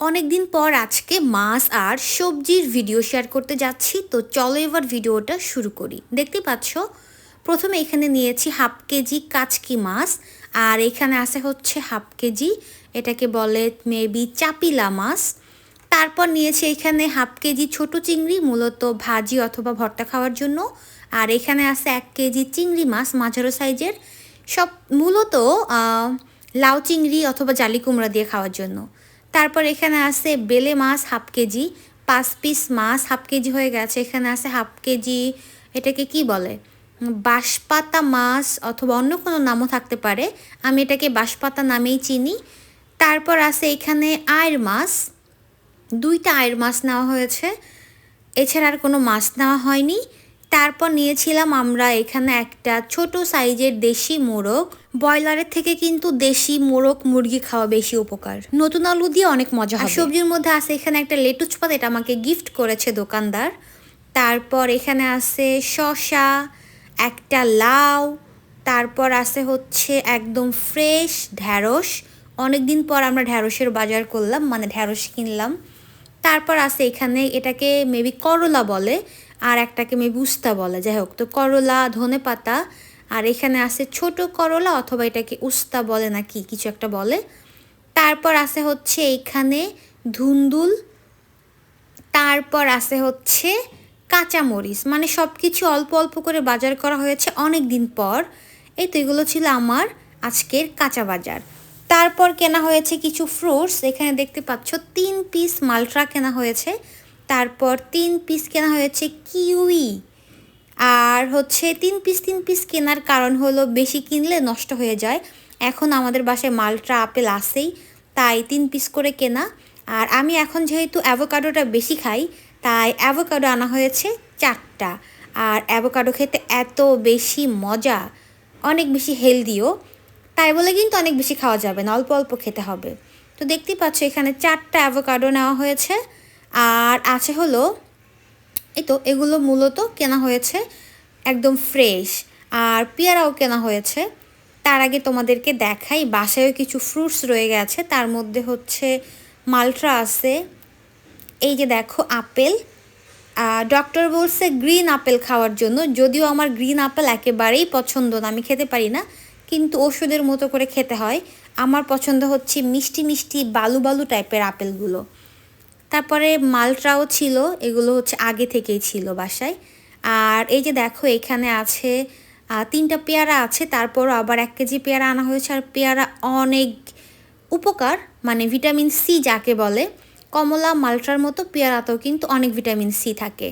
অনেক দিন পর আজকে মাছ আর সবজির ভিডিও শেয়ার করতে যাচ্ছি। তো চলো এবার ভিডিওটা শুরু করি। দেখতে পাচ্ছ? প্রথমে এখানে নিয়েছি হাফ কেজি কাচকি মাছ আর এখানে আছে হচ্ছে হাফ কেজি, এটাকে বলে মেবি চাপিলা মাছ। তারপর নিয়েছি এখানে হাফ কেজি ছোট চিংড়ি, মূলত ভাজি অথবা ভর্তা খাওয়ার জন্য। আর এখানে আছে এক কেজি চিংড়ি মাছ, মাঝারো সাইজের। সব মূলত লাউ চিংড়ি অথবা জালি কুমড়া দিয়ে খাওয়ার জন্য। তারপর এখানে আছে বেলে মাছ হাফ কেজি, পাঁচ পিস মাছ হাফ কেজি হয়ে গেছে। এখানে আছে হাফ কেজি, এটাকে কি বলে? বাঁশপাতা মাছ অথবা অন্য কোনো নামও থাকতে পারে। আমি এটাকে বাঁশপাতা নামেই চিনি। তারপর আছে এখানে আয়ের মাছ। দুইটা আয়ের মাছ নেওয়া হয়েছে। এছাড়া আর কোনো মাছ নেওয়া হয়নি। তারপর নিয়েছিলাম আমরা এখানে একটা ছোট সাইজের দেশি মোরগ। ব্রয়লারের থেকে কিন্তু দেশি মোরগ মুরগি খাওয়া বেশি উপকার। নতুন আলু দিয়ে অনেক মজা হয় সবজির মধ্যে আছে এখানে একটা লেটুচ পাতা এটা আমাকে গিফট করেছে দোকানদার। তারপর এখানে আছে শসা একটা লাউ তারপর আছে হচ্ছে একদম ফ্রেশ ঢ্যাঁড়স। অনেক দিন পর আমরা ঢ্যাঁড়সের বাজার করলাম মানে ঢ্যাঁড়স কিনলাম। তারপর আছে এখানে এটাকে মেবি করলা বলে। আর একটাকে মেবি উস্তা বলে। যাই হোক, তো করলা, ধনে পাতা, আর এখানে আছে ছোট করলা অথবা এটাকে উস্তা বলে না কি, কিছু একটা বলে। তারপর আছে হচ্ছে এখানে ধুন্দুল, তারপর আছে হচ্ছে কাঁচামরিচ। মানে সব কিছু অল্প অল্প করে বাজার করা হয়েছে অনেক দিন পর। এই তো এগুলো ছিল আমার আজকের কাঁচা বাজার। তারপর কেনা হয়েছে কিছু ফ্রুটস। এখানে দেখতে পাচ্ছ তিন পিস মালট্রা কেনা হয়েছে। তারপর তিন পিস কেনা হয়েছে কিউই। আর হচ্ছে তিন পিস তিন পিস কেনার কারণ হলো বেশি কিনলে নষ্ট হয়ে যায়। এখন আমাদের বাসায় মালটা আপেল আসেই তাই তিন পিস করে কেনা। আর আমি এখন যেহেতু অ্যাভোকাডোটা বেশি খাই, তাই অ্যাভোকাডো আনা হয়েছে চারটা। আর অ্যাভোকাডো খেতে এত বেশি মজা, অনেক বেশি হেলদিও, তাই বলে কিন্তু অনেক বেশি খাওয়া যাবে না, অল্প অল্প খেতে হবে। তো দেখতেই পাচ্ছ এখানে চারটা অ্যাভোকাডো নেওয়া হয়েছে। আর আছে হলো, এই তো এগুলো মূলত কেনা হয়েছে একদম ফ্রেশ আর পেয়ারাও কেনা হয়েছে। তার আগে তোমাদেরকে দেখাই, বাসায়ও কিছু ফ্রুটস রয়ে গেছে, তার মধ্যে হচ্ছে মালট্রা আছে, এই যে দেখো আপেল। ডক্টর বলছে গ্রিন আপেল খাওয়ার জন্য, যদিও আমার গ্রিন আপেল একেবারেই পছন্দ না, আমি খেতে পারি না, কিন্তু ওষুধের মতো করে খেতে হয়। আমার পছন্দ হচ্ছে মিষ্টি মিষ্টি বালু বালু টাইপের আপেলগুলো। তারপরে মালটাও ছিল, এগুলো হচ্ছে আগে থেকেই ছিল বাসায়। আর এই যে দেখো, এখানে আছে তিনটা পেয়ারা আছে তারপরও আবার এক কেজি পেয়ারা আনা হয়েছে। আর পেয়ারা অনেক উপকার মানে ভিটামিন সি যাকে বলে। কমলা মালটার মতো পেয়ারাতেও কিন্তু অনেক ভিটামিন সি থাকে।